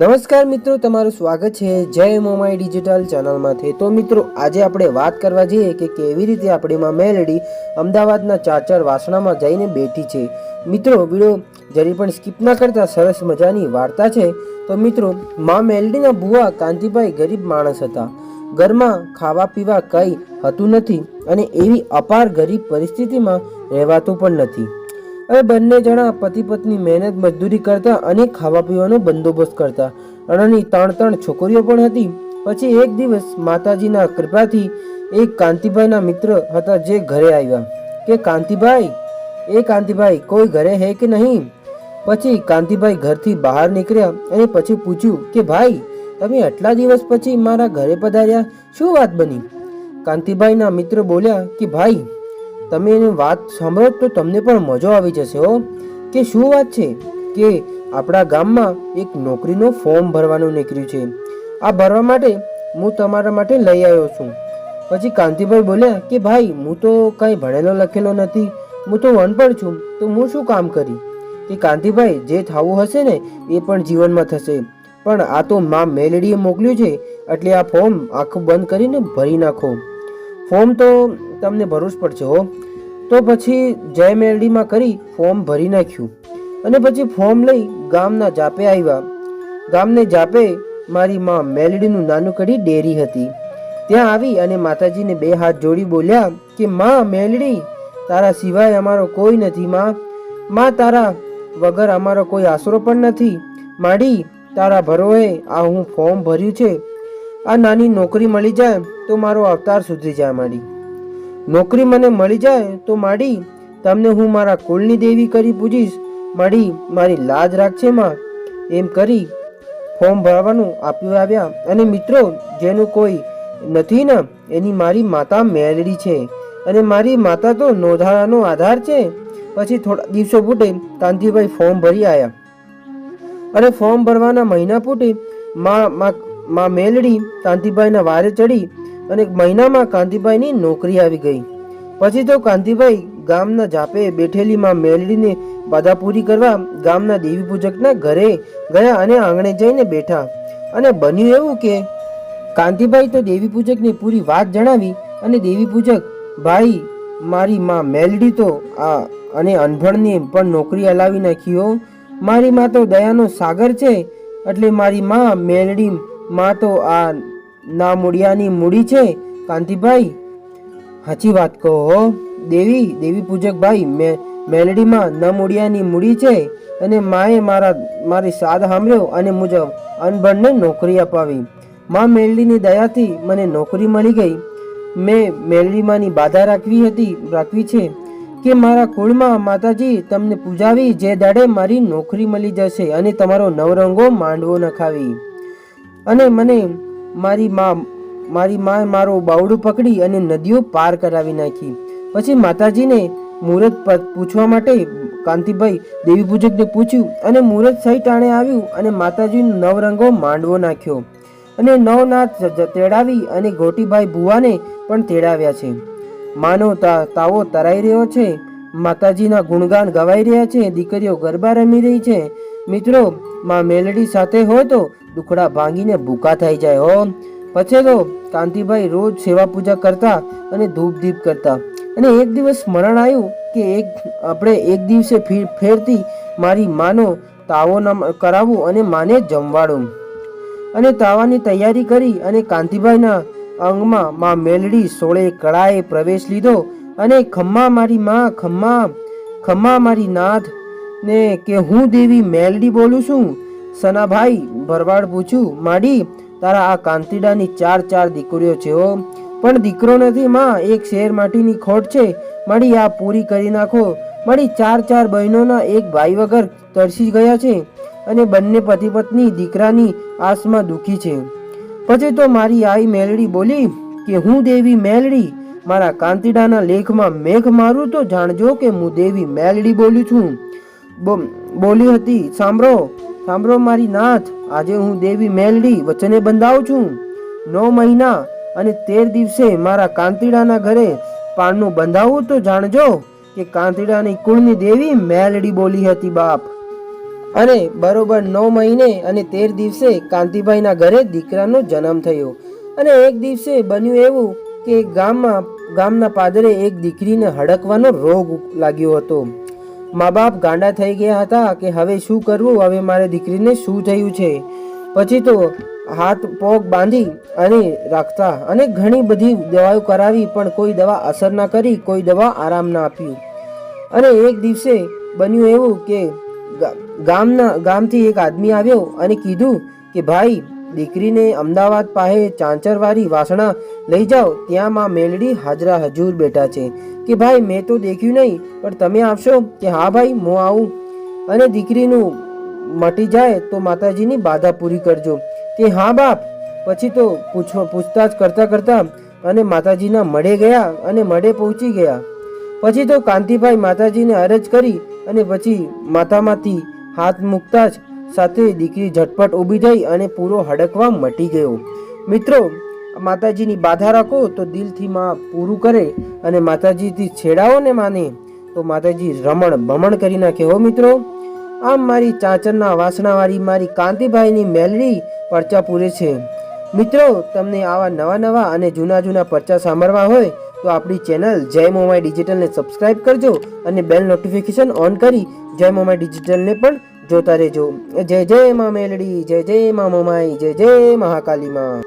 નમસ્કાર મિત્રો, તમારું સ્વાગત છે જય મોમાઈ ડિજિટલ ચેનલમાંથી. તો મિત્રો, આજે આપણે વાત કરવા જઈએ કે કેવી રીતે આપણી માં મેલેડી અમદાવાદના ચાર ચાર વાસણામાં જઈને બેઠી છે. મિત્રો, વીડિયો જરી પણ સ્કીપ ના કરતા, સરસ મજાની વાર્તા છે. તો મિત્રો, માં મેલડીના ભુવા કાંતિભાઈ ગરીબ માણસ હતા. ઘરમાં ખાવા પીવા કંઈ હતું નથી અને એવી અપાર ગરીબ પરિસ્થિતિમાં રહેવાતું પણ નથી. હવે બંને જણા પતિ પત્ની મહેનત મજદૂરી કરતા અને ખાવા પીવાનો બંદોબસ્ત કરતા. અણાની ત્રણ ત્રણ છોકરીઓ પણ હતી. પછી એક દિવસ માતાજીના કૃપાથી એક કાંતિભાઈના મિત્ર હતા જે ઘરે આવ્યા. કે, કાંતિભાઈ, એ કાંતિભાઈ, કોઈ ઘરે હે કે નહીં? પછી કાંતિભાઈ ઘરથી બહાર નીકળ્યા અને પછી પૂછ્યું કે, ભાઈ, તમે આટલા દિવસ પછી મારા ઘરે પધાર્યા? શું વાત બની? કાંતિભાઈના મિત્ર બોલ્યા કે, ભાઈ તમે એની વાત સાંભળો તો તમને પણ મજો આવી જશે હો. કે શું વાત છે? કે આપણા ગામમાં એક નોકરીનો ફોર્મ ભરવાનું નીકળ્યું છે. આ ભરવા માટે હું તમારા માટે લઈ આવ્યો છું. પછી કાંતિભાઈ બોલ્યા કે ભાઈ, હું તો કાંઈ ભણેલો લખેલો નથી. હું તો અનપણ છું. તો હું શું કામ કરી? કે કાંતિભાઈ, જે થવું હશે ને, એ પણ જીવનમાં થશે. પણ આ તો મા મેલેડીએ મોકલ્યું છે. એટલે આ ફોર્મ આખું બંધ કરીને ભરી નાખો. ફોર્મ તો તમને ભરવું જ પડશે, હો. તો પછી જય મેલડીમાં કરી ફોર્મ ભરી નાખ્યું. અને પછી ફોર્મ લઈ ગામના જાપે આવ્યા. ગામને જાપે મારી માં મેલડીનું નાનું કડી ડેરી હતી. ત્યાં આવી અને માતાજીને બે હાથ જોડી બોલ્યા કે, માં મેલડી, તારા સિવાય અમારો કોઈ નથી, માં. માં તારા વગર અમારો કોઈ આશરો પણ નથી. માડી, તારા ભરોએ આ હું ફોર્મ ભર્યું છે. આ નાની નોકરી મળી જાય તો મારો અવતાર સુધરી જાય, માડી. નોકરી મને મળી જાય તો માડી, તમને હું મારા કુળની દેવી કરી પૂજીશ. માડી, મારી લાજ રાખશે માં. એમ કરી ફોર્મ ભરવાનું આપ્યું આવ્યા. અને મિત્રો, જેનું કોઈ નથી ને, એની મારી માતા મેલડી છે. અને મારી માતા તો નોંધારાનો આધાર છે. પછી થોડા દિવસો પૂટે કાંતિભાઈ ફોર્મ ભરી આવ્યા અને ફોર્મ ભરવાના મહિના પૂટે મા મેલડી કાંતિભાઈના વારે ચડી અને એક મહિનામાં કાંતિભાઈની નોકરી આવી ગઈ. પછી તો કાંતિભાઈ ગામના જાપે બેઠેલી માં મેલડીને બાધા પૂરી કરવા ગામના દેવી પૂજકના ઘરે ગયા અને આંગણે જઈને બેઠા. અને બન્યું એવું કે કાંતિભાઈ તો દેવી પૂજકને પૂરી વાત જણાવી અને દેવી પૂજક, ભાઈ, મારી માં મેલડી તો આ અને અનભણને પણ નોકરી હલાવી નાખ્યો મારી માં તો દયાનો સાગર છે, એટલે મારી માં મેલડી માં તો આ ના મૂળિયાની મૂડી છે? કાંતિભાઈ, સાચી વાત કહો. દેવી દેવી પૂજક ભાઈ, મે, મેલડીમાં ન મૂળિયાની મૂડી છે અને માએ મારા, મારી સાદ સાંભળ્યો અને મુજબ અનભણને નોકરી અપાવી. માં મેલડીની દયાથી મને નોકરી મળી ગઈ. મેં મેલડીમાંની બાધા રાખવી હતી, રાખવી છે કે મારા કુળમાં માતાજી તમને પૂજાવી જે દાડે મારી નોકરી મળી જશે અને તમારો નવરંગો માંડવો નખાવી. અને મને મારી મા, મારી માએ મારો બાવડું પકડી અને નદીઓ પાર કરાવી નાખી. પછી માતાજીને મુહૂર્ત પૂછવા માટે કાંતિભાઈ દેવી પૂજકને પૂછ્યું અને મુહૂર્ત સહી ટાણે આવ્યું અને માતાજીનો નવરંગો માંડવો નાખ્યો અને નવનાથ તેડાવી અને ગોટીભાઈ ભુવાને પણ તેડાવ્યા છે. માનો તાવો તરાઈ રહ્યો છે, માતાજીના ગુણગાન ગવાઈ રહ્યા છે, દીકરીઓ ગરબા રમી રહી છે. મિત્રો, માં મેલડી સાથે હોય તો દુખડા ભાંગીને ભૂકા થઈ જાય, હો. પછી તો કાંતિભાઈ રોજ સેવા પૂજા કરતા અને ધૂપ દીપ કરતા. અને એક દિવસ સ્મરણ આવ્યું કે એક, આપણે એક દિવસે ફેરતી મારી માનો તાવો કરાવું અને માને જમવાડું. અને તાવાની તૈયારી કરી અને કાંતિભાઈના અંગમાં માં મેલડી સોળે કળાએ પ્રવેશ લીધો અને ખમ્મા મારી માં, ખમ્મા ખમ્મા મારી નાથ ને કે હું દેવી મેલડી બોલું છું? સનાભાઈ, ભરવાડ પૂછ્યું માડી, તારા આ કાંતિડાની ચાર ચાર દીકરીઓ છે હો. પણ દીકરો નથી, માં, એક શેર માટીની ખોટ છે. માડી, આ પૂરી કરી નાખો. માડી, ચાર ચાર બહેનોના એક ભાઈ વગર તરસી ગયા છે અને બંને પતિ પત્ની દીકરાની આસમાં દુખી છે. પછી તો મારી આઈ મેલડી બોલી કે, હું દેવી મેલડી. મારા કાંતિડાના લેખમાં મેઘ મારું તો જાણજો કે હું દેવી મેલડી બોલું છું. બોલી હતી, સાંભળો. સાંભળો મારી નાથ, આજે હું દેવી મેલડી વચને બંધાવું છું. નવ મહિના અને તેર દિવસે મારા કાંતિડાના ઘરે પાણનું બંધાવું તો જાણજો કે કાંતિડાની કુળની દેવી મેલડી બોલી હતી બાપ. અને બરોબર નવ મહિને અને તેર દિવસે કાંતિભાઈના ઘરે દીકરાનો જન્મ થયો. અને એક દિવસે બન્યું એવું કે ગામમાં, ગામના પાદરે એક દીકરીને હડકવાનો રોગ લાગ્યો હતો. મા બાપ ગાંડા થઈ ગયા હતા કે હવે શું કરવું? હવે મારે દીકરીને શું થયું છે? પછી તો હાથ પગ બાંધી અને રાખતા અને ઘણી બધી દવાઓ કરાવી, પણ કોઈ દવા અસર ના કરી, કોઈ દવા આરામ ના આપ્યું. અને એક દિવસે બન્યું એવું કે ગામના, ગામથી એક આદમી આવ્યો અને કીધું કે, ભાઈ દીકરીને અમદાવાદ પાસે ચાંચરવાળી વાસણા લઈ જાઓ ત્યાં માં મેલડી હાજરા હજુર બેઠા છે કે, ભાઈ, મેં તો દેખ્યું નહીં, પણ તમે આવશો? કે, હા, ભાઈ, હું આવું. અને દીકરીનું મટી જાય તો માતાજીની બાધા પૂરી કરજો. કે, હા, બાપ. પછી તો પૂછો, પૂછતાછ કરતા કરતા અને માતાજીના મળે ગયા અને મળે પહોંચી ગયા. પછી તો કાંતિભાઈ માતાજીને અરજ કરી અને પછી માથામાંથી હાથ મૂકતા જ સાથે દીકરી ઝટપટ ઊભી થઈ અને પૂરો હડકવા મટી ગયો. મિત્રો, માતાજીની બાધા રાખો તો દિલથી માં પૂરું કરે અને માતાજીથી છેડાવો ને માને તો માતાજી રમણ ભમણ કરી નાખે. હો મિત્રો, આમ મારી ચાંચરના વાસણાવાળી મારી કાંતિભાઈની મેલડી પરચા પૂરે છે. મિત્રો, તમને આવા નવા નવા અને જૂના જૂના પરચા સાંભળવા હોય તો આપણી ચેનલ જય મોમાઈ ડિજિટલને સબસ્ક્રાઇબ કરજો અને બેલ નોટિફિકેશન ઓન કરી જય મોમાઈ ડિજિટલને પણ જોતા રહેજો. જય જય મા મેલડી જય જય મા મોમાઈ જય જય મહાકાલી માં.